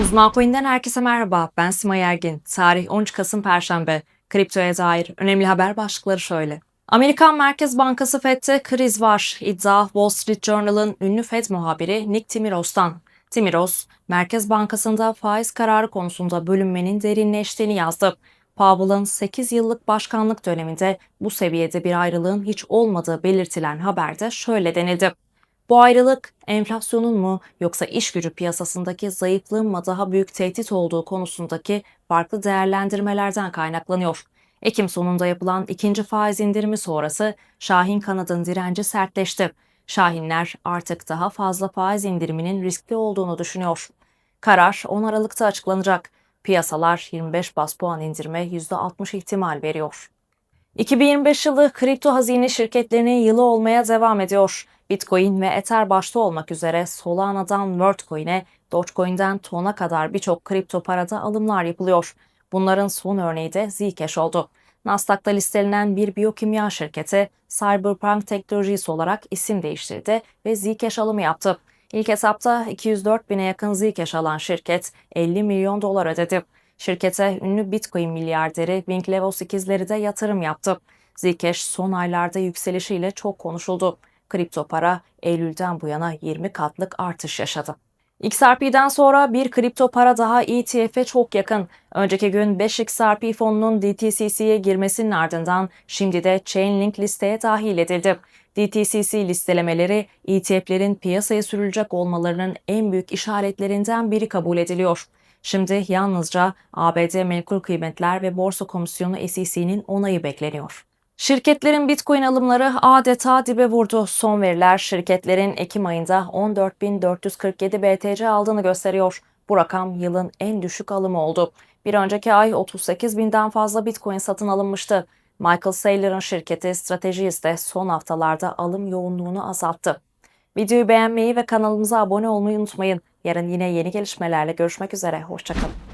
Uzman Coin'den herkese merhaba. Ben Simay Ergin. Tarih 13 Kasım Perşembe. Kriptoya dair önemli haber başlıkları şöyle. Amerikan Merkez Bankası FED'de kriz var. İddia Wall Street Journal'ın ünlü FED muhabiri Nick Timiros'tan. Timiros, Merkez Bankası'nda faiz kararı konusunda bölünmenin derinleştiğini yazdı. Powell'ın 8 yıllık başkanlık döneminde bu seviyede bir ayrılığın hiç olmadığı belirtilen haberde şöyle denildi. Bu ayrılık enflasyonun mu yoksa iş gücü piyasasındaki zayıflığın mı daha büyük tehdit olduğu konusundaki farklı değerlendirmelerden kaynaklanıyor. Ekim sonunda yapılan ikinci faiz indirimi sonrası Şahin kanadın direnci sertleşti. Şahinler artık daha fazla faiz indiriminin riskli olduğunu düşünüyor. Karar 10 Aralık'ta açıklanacak. Piyasalar 25 bas puan indirme %60 ihtimal veriyor. 2025 yılı kripto hazine şirketlerinin yılı olmaya devam ediyor. Bitcoin ve Ether başta olmak üzere Solana'dan Worldcoin'e, Dogecoin'den Ton'a kadar birçok kripto parada alımlar yapılıyor. Bunların son örneği de Zcash oldu. Nasdaq'ta listelenen bir biyokimya şirketi Cyberpunk Technologies olarak isim değiştirdi ve Zcash alımı yaptı. İlk hesapta 204 bine yakın Zcash alan şirket 50 milyon dolar ödedi. Şirkete ünlü Bitcoin milyarderi Winklevoss ikizleri de yatırım yaptı. Zcash son aylarda yükselişiyle çok konuşuldu. Kripto para Eylül'den bu yana 20 katlık artış yaşadı. XRP'den sonra bir kripto para daha ETF'e çok yakın. Önceki gün 5XRP fonunun DTCC'ye girmesinin ardından şimdi de Chainlink listeye dahil edildi. DTCC listelemeleri ETF'lerin piyasaya sürülecek olmalarının en büyük işaretlerinden biri kabul ediliyor. Şimdi yalnızca ABD Menkul Kıymetler ve Borsa Komisyonu SEC'nin onayı bekleniyor. Şirketlerin Bitcoin alımları adeta dibe vurdu. Son veriler şirketlerin Ekim ayında 14.447 BTC aldığını gösteriyor. Bu rakam yılın en düşük alımı oldu. Bir önceki ay 38 binden fazla Bitcoin satın alınmıştı. Michael Saylor'ın şirketi Strategies de son haftalarda alım yoğunluğunu azalttı. Videoyu beğenmeyi ve kanalımıza abone olmayı unutmayın. Yarın yine yeni gelişmelerle görüşmek üzere. Hoşçakalın.